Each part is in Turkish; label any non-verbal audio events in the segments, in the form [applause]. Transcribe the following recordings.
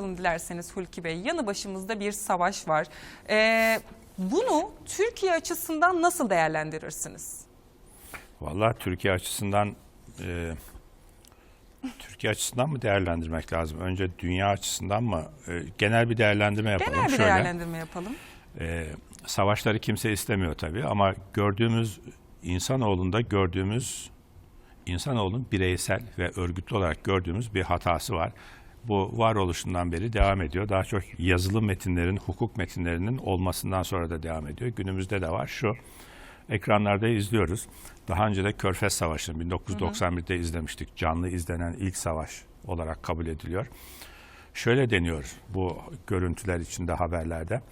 dilerseniz Hulki Bey. Yanı başımızda bir savaş var. Ee, bunu Türkiye açısından nasıl değerlendirirsiniz? Vallahi Türkiye açısından e, Türkiye açısından mı değerlendirmek lazım? Önce dünya açısından mı? E, genel bir değerlendirme yapalım. Genel bir Şöyle, değerlendirme yapalım. e, savaşları kimse istemiyor tabii ama gördüğümüz insanoğlunda gördüğümüz insanoğlunun bireysel ve örgütlü olarak gördüğümüz bir hatası var. Bu varoluşundan beri devam ediyor. Daha çok yazılı metinlerin, hukuk metinlerinin olmasından sonra da devam ediyor. Günümüzde de var şu. Ekranlarda izliyoruz. Daha önce de Körfez Savaşı'nı 1991'de izlemiştik. Canlı izlenen ilk savaş olarak kabul ediliyor. Şöyle deniyor bu görüntüler içinde haberlerde.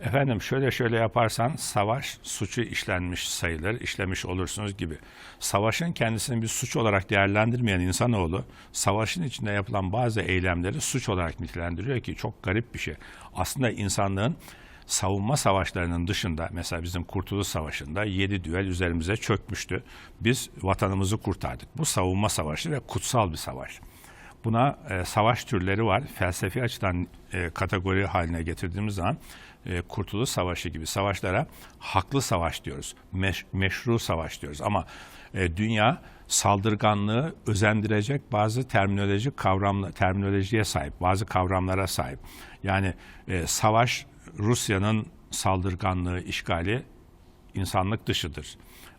Efendim şöyle şöyle yaparsan savaş suçu işlenmiş sayılır, işlemiş olursunuz gibi. Savaşın kendisini bir suç olarak değerlendirmeyen insanoğlu, savaşın içinde yapılan bazı eylemleri suç olarak nitelendiriyor ki çok garip bir şey. Aslında insanlığın savunma savaşlarının dışında mesela bizim Kurtuluş Savaşı'nda 7 düel üzerimize çökmüştü. Biz vatanımızı kurtardık. Bu savunma savaşı ve kutsal bir savaş. Buna e, savaş türleri var. Felsefi açıdan e, kategori haline getirdiğimiz zaman e, Kurtuluş Savaşı gibi savaşlara haklı savaş diyoruz. Meş- meşru savaş diyoruz. Ama e, dünya saldırganlığı özendirecek bazı terminolojik kavramla terminolojiye sahip, bazı kavramlara sahip. Yani e, savaş Rusya'nın saldırganlığı, işgali insanlık dışıdır,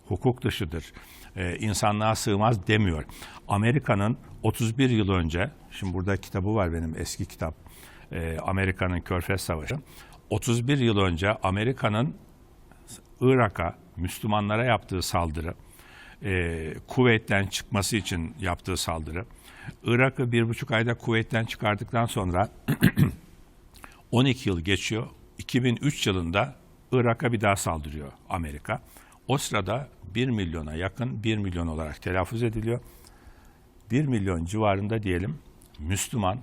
hukuk dışıdır, e, insanlığa sığmaz demiyor. Amerika'nın 31 yıl önce, şimdi burada kitabı var benim eski kitap, e, Amerika'nın Körfez Savaşı. 31 yıl önce Amerika'nın Irak'a, Müslümanlara yaptığı saldırı, e, kuvvetten çıkması için yaptığı saldırı, Irak'ı bir buçuk ayda kuvvetten çıkardıktan sonra [clears throat] 12 yıl geçiyor. 2003 yılında Irak'a bir daha saldırıyor Amerika. O sırada 1 milyona yakın 1 milyon olarak telaffuz ediliyor. 1 milyon civarında diyelim Müslüman,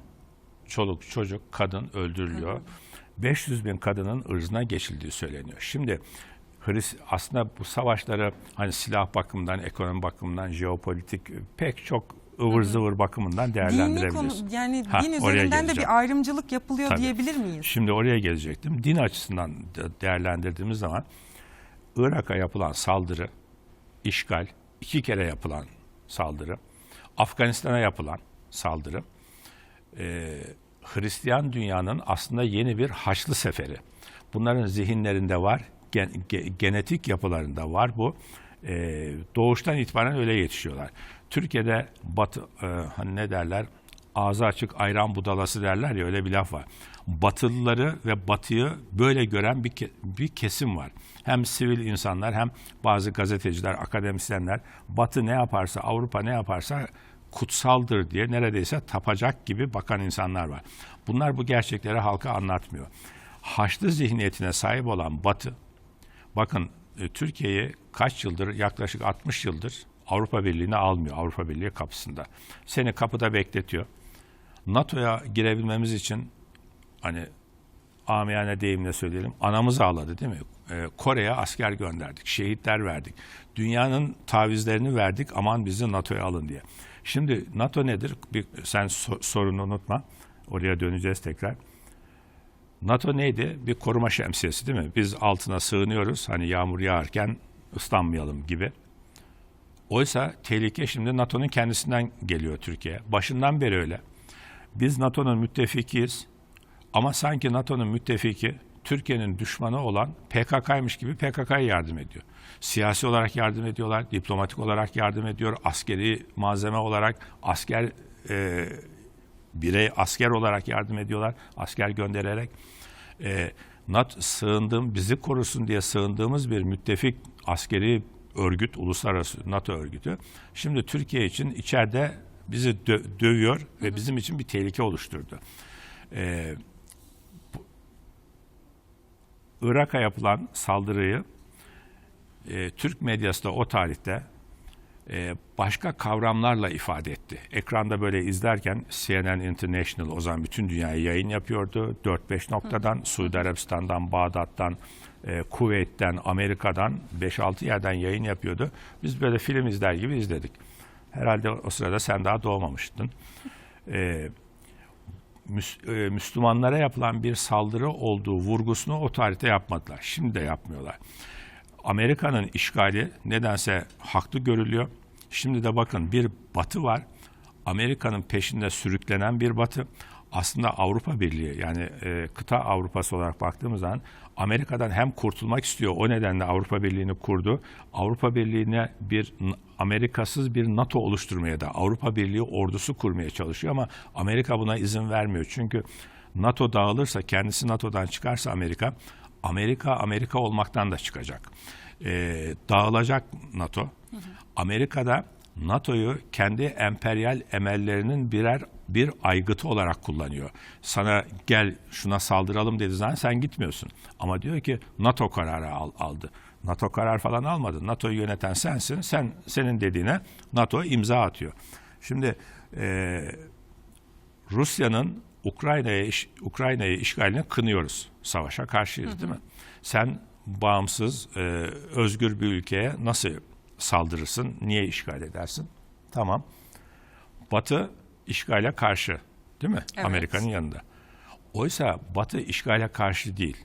çoluk, çocuk, kadın öldürülüyor. 500 bin kadının ırzına geçildiği söyleniyor. Şimdi Hris aslında bu savaşları hani silah bakımından, ekonomi bakımından, jeopolitik pek çok ıvır zıvır bakımından Dini değerlendirebiliriz. konu yani Ha, din üzerinden de bir ayrımcılık yapılıyor Tabii. diyebilir miyiz? Şimdi oraya gelecektim. Din açısından de- değerlendirdiğimiz zaman Irak'a yapılan saldırı, işgal, iki kere yapılan saldırı, Afganistan'a yapılan saldırı, e, Hristiyan dünyanın aslında yeni bir Haçlı Seferi. Bunların zihinlerinde var, gen- ge- genetik yapılarında var bu. E, doğuştan itibaren öyle yetişiyorlar. Türkiye'de batı, e, hani ne derler, ağzı açık ayran budalası derler ya öyle bir laf var. Batılıları ve batıyı böyle gören bir, ke- bir kesim var. Hem sivil insanlar hem bazı gazeteciler, akademisyenler batı ne yaparsa, Avrupa ne yaparsa kutsaldır diye neredeyse tapacak gibi bakan insanlar var. Bunlar bu gerçekleri halka anlatmıyor. Haçlı zihniyetine sahip olan Batı, bakın e, Türkiye'yi kaç yıldır, yaklaşık 60 yıldır Avrupa Birliği'ne almıyor, Avrupa Birliği kapısında. Seni kapıda bekletiyor. NATO'ya girebilmemiz için hani amiyane deyimle söyleyelim anamız ağladı değil mi? Ee, Kore'ye asker gönderdik, şehitler verdik. Dünyanın tavizlerini verdik aman bizi NATO'ya alın diye. Şimdi NATO nedir? Bir, sen so- sorunu unutma. Oraya döneceğiz tekrar. NATO neydi? Bir koruma şemsiyesi değil mi? Biz altına sığınıyoruz. Hani yağmur yağarken ıslanmayalım gibi. Oysa tehlike şimdi NATO'nun kendisinden geliyor Türkiye. Başından beri öyle. Biz NATO'nun müttefikiyiz. Ama sanki NATO'nun müttefiki Türkiye'nin düşmanı olan PKK'ymış gibi PKK'ya yardım ediyor. Siyasi olarak yardım ediyorlar, diplomatik olarak yardım ediyor, askeri malzeme olarak asker e, birey asker olarak yardım ediyorlar, asker göndererek. E, NATO sığındım, bizi korusun diye sığındığımız bir müttefik askeri örgüt, uluslararası NATO örgütü. Şimdi Türkiye için içeride bizi dö- dövüyor ve bizim için bir tehlike oluşturdu. E, Irak'a yapılan saldırıyı e, Türk medyası da o tarihte e, başka kavramlarla ifade etti. Ekranda böyle izlerken CNN International o zaman bütün dünyaya yayın yapıyordu. 4-5 noktadan, Suudi Arabistan'dan, Bağdat'tan, e, Kuveyt'ten, Amerika'dan 5-6 yerden yayın yapıyordu. Biz böyle film izler gibi izledik. Herhalde o sırada sen daha doğmamıştın. E, Müs- e, Müslümanlara yapılan bir saldırı olduğu vurgusunu o tarihte yapmadılar. Şimdi de yapmıyorlar. Amerika'nın işgali nedense haklı görülüyor. Şimdi de bakın bir batı var. Amerika'nın peşinde sürüklenen bir batı. Aslında Avrupa Birliği yani e, kıta Avrupası olarak baktığımız zaman Amerika'dan hem kurtulmak istiyor. O nedenle Avrupa Birliği'ni kurdu. Avrupa Birliği'ne bir Amerikasız bir NATO oluşturmaya da Avrupa Birliği ordusu kurmaya çalışıyor ama Amerika buna izin vermiyor. Çünkü NATO dağılırsa kendisi NATO'dan çıkarsa Amerika Amerika Amerika olmaktan da çıkacak. Ee, dağılacak NATO. Amerika'da NATO'yu kendi emperyal emellerinin birer bir aygıtı olarak kullanıyor. Sana gel şuna saldıralım dediği zaman sen gitmiyorsun. Ama diyor ki NATO kararı al- aldı. NATO karar falan almadı. NATO'yu yöneten sensin. Sen senin dediğine NATO imza atıyor. Şimdi e, Rusya'nın Ukrayna'ya iş, Ukrayna'yı işgalini kınıyoruz. Savaşa karşıyız değil mi? Sen bağımsız, e, özgür bir ülkeye nasıl saldırırsın? Niye işgal edersin? Tamam. Batı işgale karşı değil mi? Evet. Amerika'nın yanında. Oysa Batı işgale karşı değil.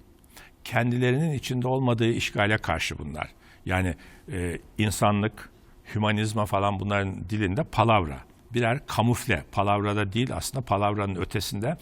Kendilerinin içinde olmadığı işgale karşı bunlar. Yani e, insanlık, hümanizma falan bunların dilinde palavra. Birer kamufle. Palavrada değil aslında palavranın ötesinde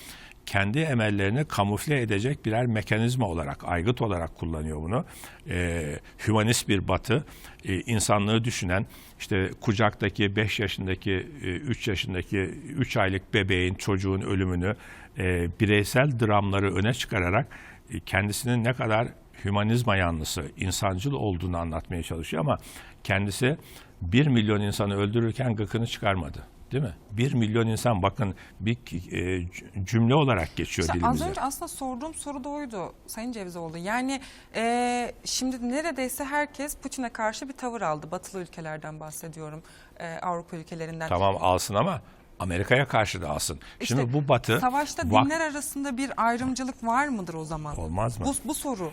kendi emellerini kamufle edecek birer mekanizma olarak, aygıt olarak kullanıyor bunu. E, hümanist bir batı, e, insanlığı düşünen, işte kucaktaki 5 yaşındaki, 3 yaşındaki 3 aylık bebeğin, çocuğun ölümünü e, bireysel dramları öne çıkararak e, kendisinin ne kadar hümanizma yanlısı, insancıl olduğunu anlatmaya çalışıyor ama kendisi 1 milyon insanı öldürürken gıkını çıkarmadı. Değil mi? 1 milyon insan bakın bir e, cümle olarak geçiyor İşte az dilimize. önce aslında sorduğum soru da oydu Sayın Cevizoğlu. Yani e, şimdi neredeyse herkes Putin'e karşı bir tavır aldı. Batılı ülkelerden bahsediyorum. e, Avrupa ülkelerinden. Tamam alsın ama Amerika'ya karşı da alsın. İşte Şimdi bu batı Savaşta dinler arasında bir ayrımcılık var mıdır o zaman? Olmaz mı? Bu, bu soru.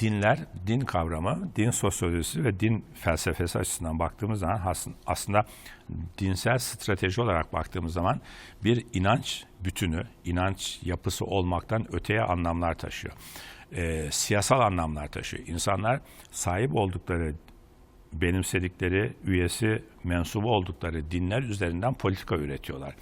Dinler, din kavramı, din sosyolojisi ve din felsefesi açısından baktığımız zaman aslında dinsel strateji olarak baktığımız zaman bir inanç bütünü, inanç yapısı olmaktan öteye anlamlar taşıyor. Ee, siyasal anlamlar taşıyor. İnsanlar sahip oldukları benimsedikleri, üyesi, mensubu oldukları dinler üzerinden politika üretiyorlar.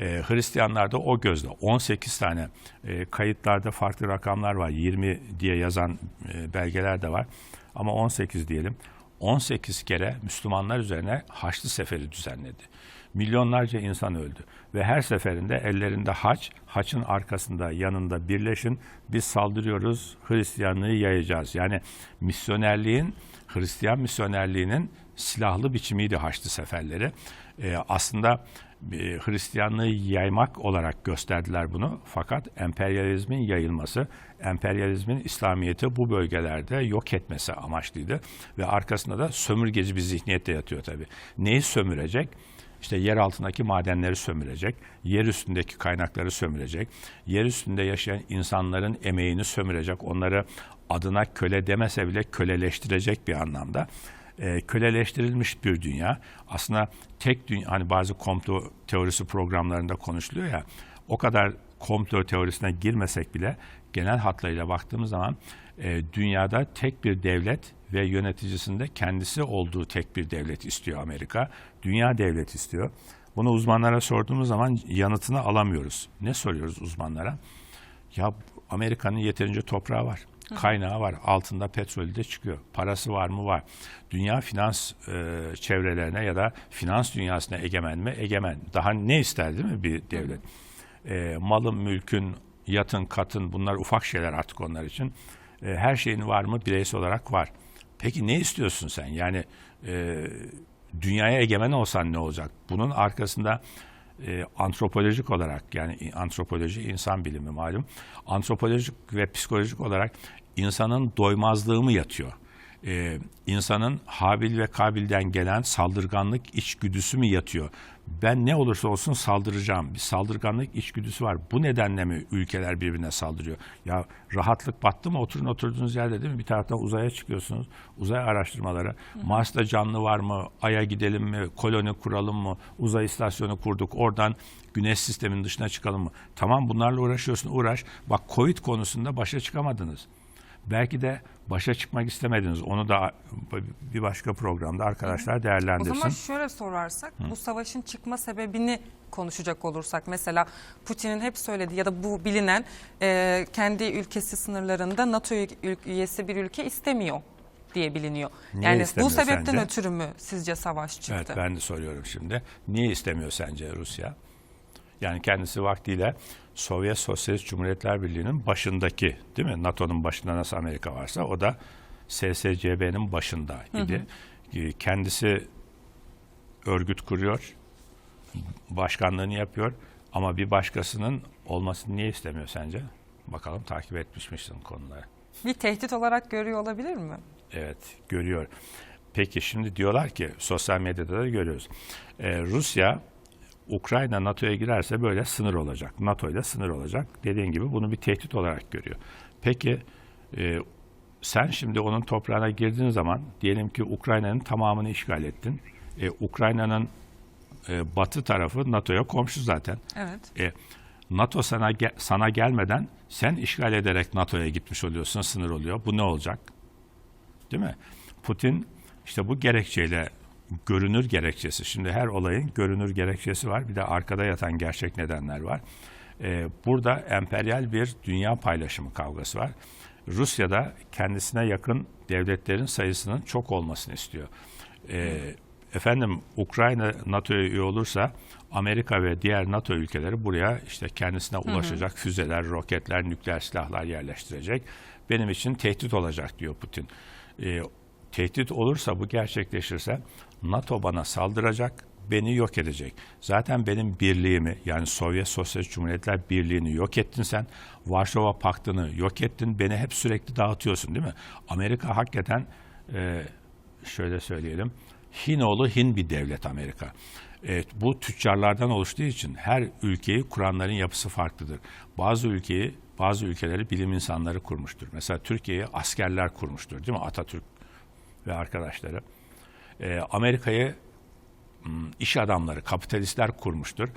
Ee, Hristiyanlar da o gözle 18 tane e, kayıtlarda farklı rakamlar var. 20 diye yazan e, belgeler de var. Ama 18 diyelim. 18 kere Müslümanlar üzerine Haçlı Seferi düzenledi. Milyonlarca insan öldü ve her seferinde ellerinde haç, haçın arkasında yanında birleşin biz saldırıyoruz Hristiyanlığı yayacağız. Yani misyonerliğin Hristiyan misyonerliğinin silahlı biçimiydi Haçlı Seferleri. Ee, aslında e, Hristiyanlığı yaymak olarak gösterdiler bunu. Fakat emperyalizmin yayılması, emperyalizmin İslamiyet'i bu bölgelerde yok etmesi amaçlıydı. Ve arkasında da sömürgeci bir zihniyet de yatıyor tabii. Neyi sömürecek? İşte yer altındaki madenleri sömürecek, yer üstündeki kaynakları sömürecek, yer üstünde yaşayan insanların emeğini sömürecek, onları adına köle demese bile köleleştirecek bir anlamda. Ee, köleleştirilmiş bir dünya. Aslında tek dünya, hani bazı komplo teorisi programlarında konuşuluyor ya, o kadar komplo teorisine girmesek bile genel hatlarıyla baktığımız zaman e, dünyada tek bir devlet ve yöneticisinde kendisi olduğu tek bir devlet istiyor Amerika. Dünya devlet istiyor. Bunu uzmanlara sorduğumuz zaman yanıtını alamıyoruz. Ne soruyoruz uzmanlara? Ya Amerika'nın yeterince toprağı var. Kaynağı var. Altında petrolü de çıkıyor. Parası var mı? Var. Dünya finans e, çevrelerine ya da finans dünyasına egemen mi? Egemen. Daha ne ister değil mi bir devlet? E, malın, mülkün, yatın, katın bunlar ufak şeyler artık onlar için. E, her şeyin var mı? Bireysel olarak var. Peki ne istiyorsun sen? Yani e, dünyaya egemen olsan ne olacak? Bunun arkasında e, antropolojik olarak yani antropoloji insan bilimi malum. Antropolojik ve psikolojik olarak insanın doymazlığı mı yatıyor? e, insanın Habil ve Kabil'den gelen saldırganlık içgüdüsü mü yatıyor? Ben ne olursa olsun saldıracağım. Bir saldırganlık içgüdüsü var. Bu nedenle mi ülkeler birbirine saldırıyor? Ya rahatlık battı mı? Oturun oturduğunuz yerde değil mi? Bir taraftan uzaya çıkıyorsunuz. Uzay araştırmaları. Mars'ta canlı var mı? Ay'a gidelim mi? Koloni kuralım mı? Uzay istasyonu kurduk. Oradan güneş sisteminin dışına çıkalım mı? Tamam bunlarla uğraşıyorsun. Uğraş. Bak Covid konusunda başa çıkamadınız. Belki de başa çıkmak istemediniz. Onu da bir başka programda arkadaşlar O değerlendirsin. zaman şöyle sorarsak bu savaşın çıkma sebebini konuşacak olursak mesela Putin'in hep söylediği ya da bu bilinen e, kendi ülkesi sınırlarında NATO üyesi bir ülke istemiyor diye biliniyor. Niye yani bu sebepten sence? ötürü mü sizce savaş çıktı? Evet ben de soruyorum şimdi. Niye istemiyor sence Rusya? Yani kendisi vaktiyle Sovyet Sosyalist Cumhuriyetler Birliği'nin başındaki değil mi? NATO'nun başında nasıl Amerika varsa o da SSCB'nin başında idi. Ee, Kendisi örgüt kuruyor, başkanlığını yapıyor ama bir başkasının olmasını niye istemiyor sence? Bakalım takip etmiş misin konuları? Bir tehdit olarak görüyor olabilir mi? Evet, görüyor. Peki şimdi diyorlar ki sosyal medyada da görüyoruz. Ee, Rusya Ukrayna NATO'ya girerse böyle sınır olacak. NATO ile sınır olacak. Dediğin gibi bunu bir tehdit olarak görüyor. Peki e, sen şimdi onun toprağına girdiğin zaman diyelim ki Ukrayna'nın tamamını işgal ettin. E, Ukrayna'nın e, batı tarafı NATO'ya komşu zaten. Evet. E, NATO sana ge- sana gelmeden sen işgal ederek NATO'ya gitmiş oluyorsun, sınır oluyor. Bu ne olacak? Değil mi? Putin işte bu gerekçeyle görünür gerekçesi. Şimdi her olayın görünür gerekçesi var. Bir de arkada yatan gerçek nedenler var. E, burada emperyal bir dünya paylaşımı kavgası var. Rusya'da kendisine yakın devletlerin sayısının çok olmasını istiyor. E, efendim Ukrayna NATO'ya üye olursa Amerika ve diğer NATO ülkeleri buraya işte kendisine ulaşacak füzeler, roketler, nükleer silahlar yerleştirecek. Benim için tehdit olacak diyor Putin. E, tehdit olursa bu gerçekleşirse NATO bana saldıracak, beni yok edecek. Zaten benim birliğimi yani Sovyet Sosyalist Cumhuriyetler Birliği'ni yok ettin sen. Varşova Paktı'nı yok ettin. Beni hep sürekli dağıtıyorsun değil mi? Amerika hakikaten e, şöyle söyleyelim. Hinoğlu Hin bir devlet Amerika. Evet, bu tüccarlardan oluştuğu için her ülkeyi kuranların yapısı farklıdır. Bazı ülkeyi, bazı ülkeleri bilim insanları kurmuştur. Mesela Türkiye'yi askerler kurmuştur değil mi? Atatürk ve arkadaşları. Ee, Amerika'yı m, iş adamları, kapitalistler kurmuştur.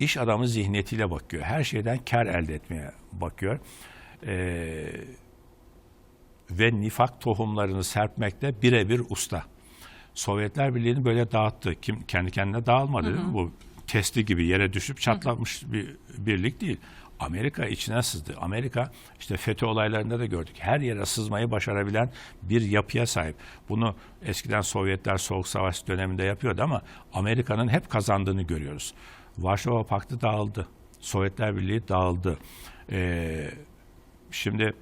İş adamı zihniyetiyle bakıyor. Her şeyden kar elde etmeye bakıyor. Ee, ve nifak tohumlarını serpmekte birebir usta. Sovyetler Birliği'ni böyle dağıttı. Kim kendi kendine dağılmadı değil mi? Bu testi gibi yere düşüp çatlamış bir birlik değil. Amerika içine sızdı. Amerika işte FETÖ olaylarında da gördük. Her yere sızmayı başarabilen bir yapıya sahip. Bunu eskiden Sovyetler Soğuk Savaş döneminde yapıyordu ama Amerika'nın hep kazandığını görüyoruz. Varşova Paktı dağıldı. Sovyetler Birliği dağıldı. Ee, şimdi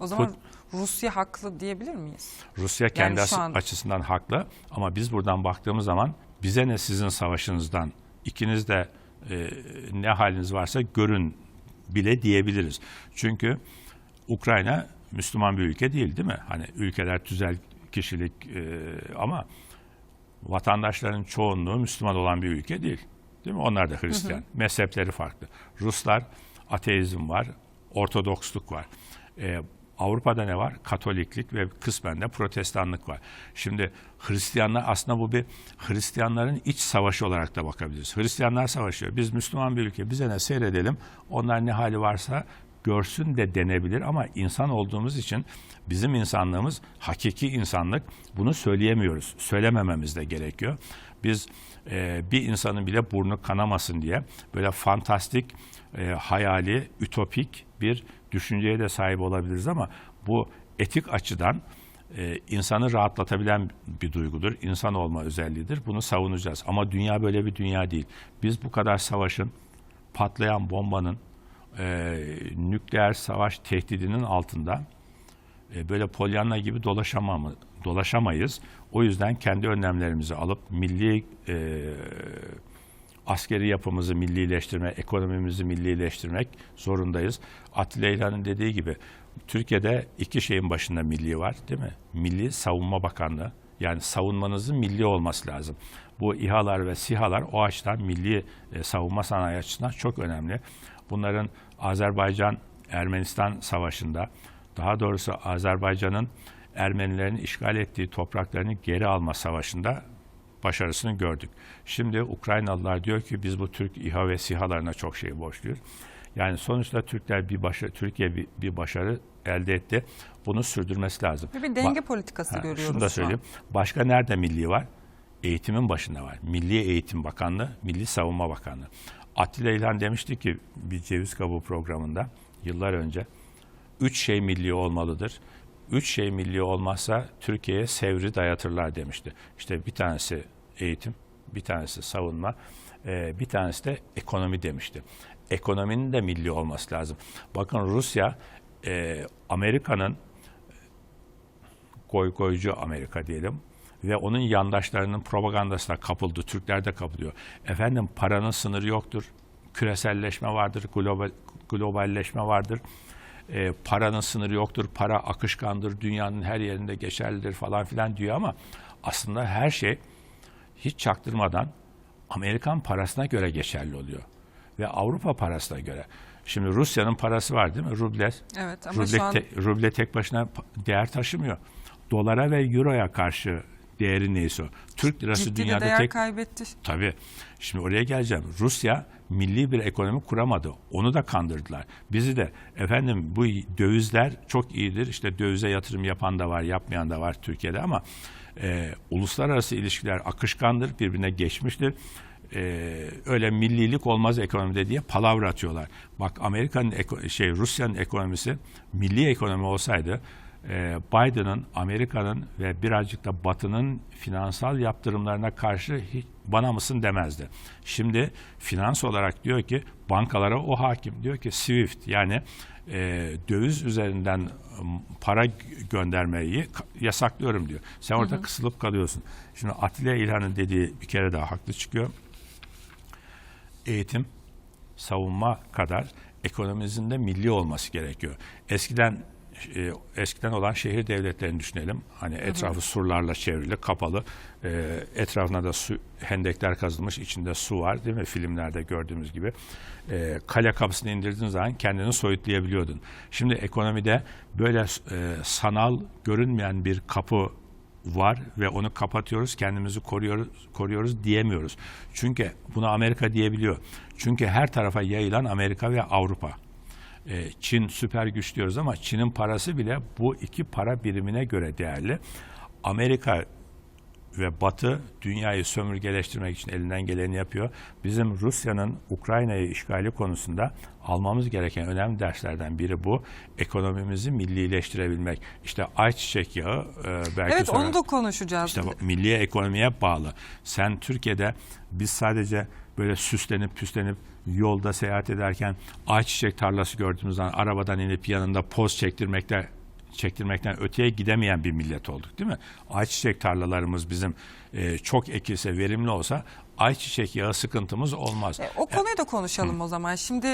O zaman Put- Rusya haklı diyebilir miyiz? Rusya kendi Yani an- açısından haklı ama biz buradan baktığımız zaman bize ne sizin savaşınızdan ikiniz de e, ne haliniz varsa görün bile diyebiliriz. Çünkü Ukrayna Müslüman bir ülke değil değil mi? Hani ülkeler tüzel kişilik e, ama vatandaşların çoğunluğu Müslüman olan bir ülke değil. Değil mi? Onlar da Hristiyan. Mezhepleri farklı. Ruslar ateizm var, Ortodoksluk var. Ee, Avrupa'da ne var? Katoliklik ve kısmen de Protestanlık var. Şimdi Hristiyanlar aslında bu bir Hristiyanların iç savaşı olarak da bakabiliriz. Hristiyanlar savaşıyor. Biz Müslüman bir ülke. Bize ne seyredelim? Onlar ne hali varsa görsün de denebilir ama insan olduğumuz için bizim insanlığımız hakiki insanlık. Bunu söyleyemiyoruz. Söylemememiz de gerekiyor. Biz e, bir insanın bile burnu kanamasın diye böyle fantastik, e, hayali, ütopik bir düşünceye de sahip olabiliriz ama bu etik açıdan e, insanı rahatlatabilen bir duygudur. İnsan olma özelliğidir. Bunu savunacağız. Ama dünya böyle bir dünya değil. Biz bu kadar savaşın, patlayan bombanın, e, nükleer savaş tehdidinin altında e, böyle polyanla gibi dolaşamamı, dolaşamayız. O yüzden kendi önlemlerimizi alıp milli e, askeri yapımızı millileştirme, ekonomimizi millileştirmek zorundayız. Atilla İlhan'ın dediği gibi Türkiye'de iki şeyin başında milli var değil mi? Milli Savunma Bakanlığı. Yani savunmanızın milli olması lazım. Bu İHA'lar ve SİHA'lar o açıdan milli e, savunma sanayi açısından çok önemli. Bunların Azerbaycan Ermenistan savaşında daha doğrusu Azerbaycan'ın Ermenilerin işgal ettiği topraklarını geri alma savaşında başarısını gördük. Şimdi Ukraynalılar diyor ki biz bu Türk İHA ve SİHA'larına çok şey borçluyuz. Yani sonuçta Türkler bir başarı, Türkiye bir, bir başarı elde etti. Bunu sürdürmesi lazım. Bir denge Ba- politikası Ha, görüyoruz Şunu da şu an. söyleyeyim. Başka nerede milli var? Eğitimin başında var. Milli Eğitim Bakanlığı, Milli Savunma Bakanlığı. Atilla İlhan demişti ki bir ceviz kabuğu programında yıllar önce üç şey milli olmalıdır. Üç şey milli olmazsa Türkiye'ye sevri dayatırlar demişti. İşte bir tanesi eğitim, bir tanesi savunma, e, bir tanesi de ekonomi demişti. Ekonominin de milli olması lazım. Bakın Rusya, e, Amerika'nın goy goycu Amerika diyelim ve onun yandaşlarının propagandasına kapıldı. Türkler de kapılıyor. Efendim paranın sınırı yoktur. Küreselleşme vardır, global, globalleşme vardır. Ee, paranın sınırı yoktur, para akışkandır, dünyanın her yerinde geçerlidir falan filan diyor ama aslında her şey hiç çaktırmadan Amerikan parasına göre geçerli oluyor. Ve Avrupa parasına göre. Şimdi Rusya'nın parası var değil mi? Ruble. Evet ama Ruble, şu an te- ruble tek başına değer taşımıyor. Dolara ve euroya karşı değeri neyse o. Türk lirası ciddi de dünyada değer tek kaybetti. Tabii. Şimdi oraya geleceğim. Rusya milli bir ekonomi kuramadı. Onu da kandırdılar. Bizi de efendim bu dövizler çok iyidir. İşte dövize yatırım yapan da var, yapmayan da var Türkiye'de ama e, uluslararası ilişkiler akışkandır, birbirine geçmiştir. E, öyle millilik olmaz ekonomide diye palavra atıyorlar. Bak Amerika'nın şey Rusya'nın ekonomisi milli ekonomi olsaydı e, Biden'ın, Amerika'nın ve birazcık da Batı'nın finansal yaptırımlarına karşı hiç bana mısın demezdi. Şimdi finans olarak diyor ki bankalara o hakim. Diyor ki SWIFT yani e, döviz üzerinden para gö- göndermeyi yasaklıyorum diyor. Sen orada kısılıp kalıyorsun. Şimdi Atilla İlhan'ın dediği bir kere daha haklı çıkıyor. Eğitim, savunma kadar ekonomimizin de milli olması gerekiyor. Eskiden e, eskiden olan şehir devletlerini düşünelim. Hani etrafı surlarla çevrili, kapalı. E, etrafına da su hendekler kazılmış, içinde su var değil mi? Filmlerde gördüğümüz gibi. E, kale kapısını indirdiğin zaman kendini soyutlayabiliyordun. Şimdi ekonomide böyle e, sanal, görünmeyen bir kapı var ve onu kapatıyoruz, kendimizi koruyoruz, koruyoruz diyemiyoruz. Çünkü bunu Amerika diyebiliyor. Çünkü her tarafa yayılan Amerika ve Avrupa. Ee, Çin süper güç diyoruz ama Çin'in parası bile bu iki para birimine göre değerli. Amerika ve Batı dünyayı sömürgeleştirmek için elinden geleni yapıyor. Bizim Rusya'nın Ukrayna'yı işgali konusunda almamız gereken önemli derslerden biri bu. Ekonomimizi millileştirebilmek. İşte ayçiçek yağı e, belki Evet sonra... onu da konuşacağız. İşte milli ekonomiye bağlı. Sen Türkiye'de biz sadece böyle süslenip püslenip yolda seyahat ederken ayçiçek tarlası gördüğümüz zaman arabadan inip yanında poz çektirmekte çektirmekten öteye gidemeyen bir millet olduk değil mi? Ayçiçek tarlalarımız bizim e, çok ekilse, verimli olsa ayçiçek yağı sıkıntımız olmaz. E, o konuyu da konuşalım o zaman. Şimdi